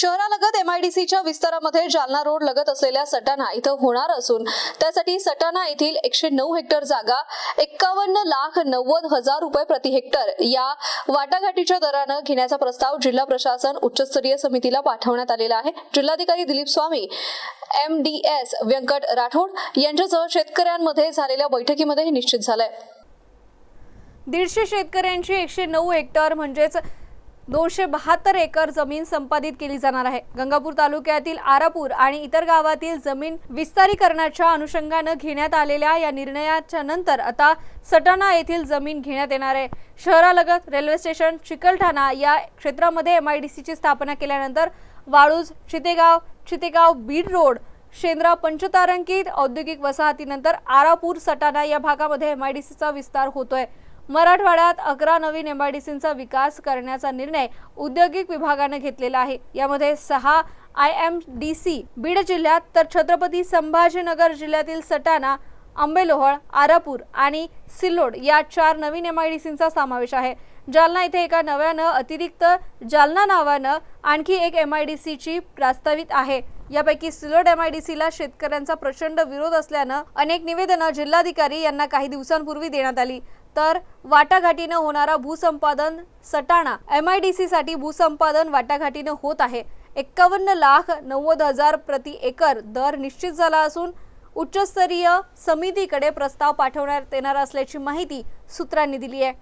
शहरालगत एमआयडीसीच्या विस्तारामध्ये Jalna road लगत असलेल्या सटाणा इथं होणार असून त्यासाठी सटाणा येथील एकशे नऊ हेक्टर जागा एक्कावन्न लाख नव्वद हजार रुपये प्रति हेक्टर या वाटाघाटीच्या दरानं घेण्याचा प्रस्ताव जिल्हा प्रशासन उच्चस्तरीय समितीला पाठवण्यात आलेला आहे. जिल्हाधिकारी Dilip Swami M D S Vyankat Rathod यांच्यासह शेतकऱ्यांमध्ये झालेल्या बैठकीमध्ये हे निश्चित झालंय. दीडशे शेतकऱ्यांची एकशे नऊ हेक्टर म्हणजेच दोनशे बहात्तर एकर जमीन संपादित केली जाणार आहे. गंगापूर तालुक्यातील आरापूर आणि इतर गावातील जमीन विस्तारीकरणाच्या अनुषंगानं घेण्यात आलेल्या या निर्णयाच्या नंतर आता सटाणा येथील जमीन घेण्यात येणार आहे. शहरालगत रेल्वे स्टेशन चिकलठाणा या क्षेत्रामध्ये एम आय डी सीची स्थापना केल्यानंतर वाळूज चितेगाव चितेगाव बीड रोड शेंद्रा पंचतारांकित औद्योगिक वसाहतीनंतर आरापूर सटाणा या भागामध्ये एम आय डी सीचा विस्तार होतोय. मराठवाड्यात अकरा नवीन एमआयडीसींचा विकास करण्याचा निर्णय औद्योगिक विभागानं घेतलेला आहे. यामध्ये सहा I M D C Beed जिल्ह्यात तर छत्रपती संभाजीनगर जिल्ह्यातील सटाणा आंबेलोहळ आरापूर आणि सिल्लोड या चार नवीन एमआयडीसींचा समावेश आहे. जालना इथे एका नव्यानं अतिरिक्त जालना नावानं आणखी एक एमआयडीसीची प्रस्तावित आहे. यापैकी सिल्लोड एमआयडीसीला शेतकऱ्यांचा प्रचंड विरोध असल्यानं अनेक निवेदनं जिल्हाधिकारी यांना काही दिवसांपूर्वी देण्यात आली. तर वाटाघाटीनं होणारा भूसंपादन सटाणा एम आय डी सीसाठी भूसंपादन वाटाघाटीनं होत आहे. एक्कावन्न लाख नव्वद हजार प्रति एकर दर निश्चित झाला असून उच्चस्तरीय समितीकडे प्रस्ताव पाठवण्यात येणार असल्याची माहिती सूत्रांनी दिली आहे.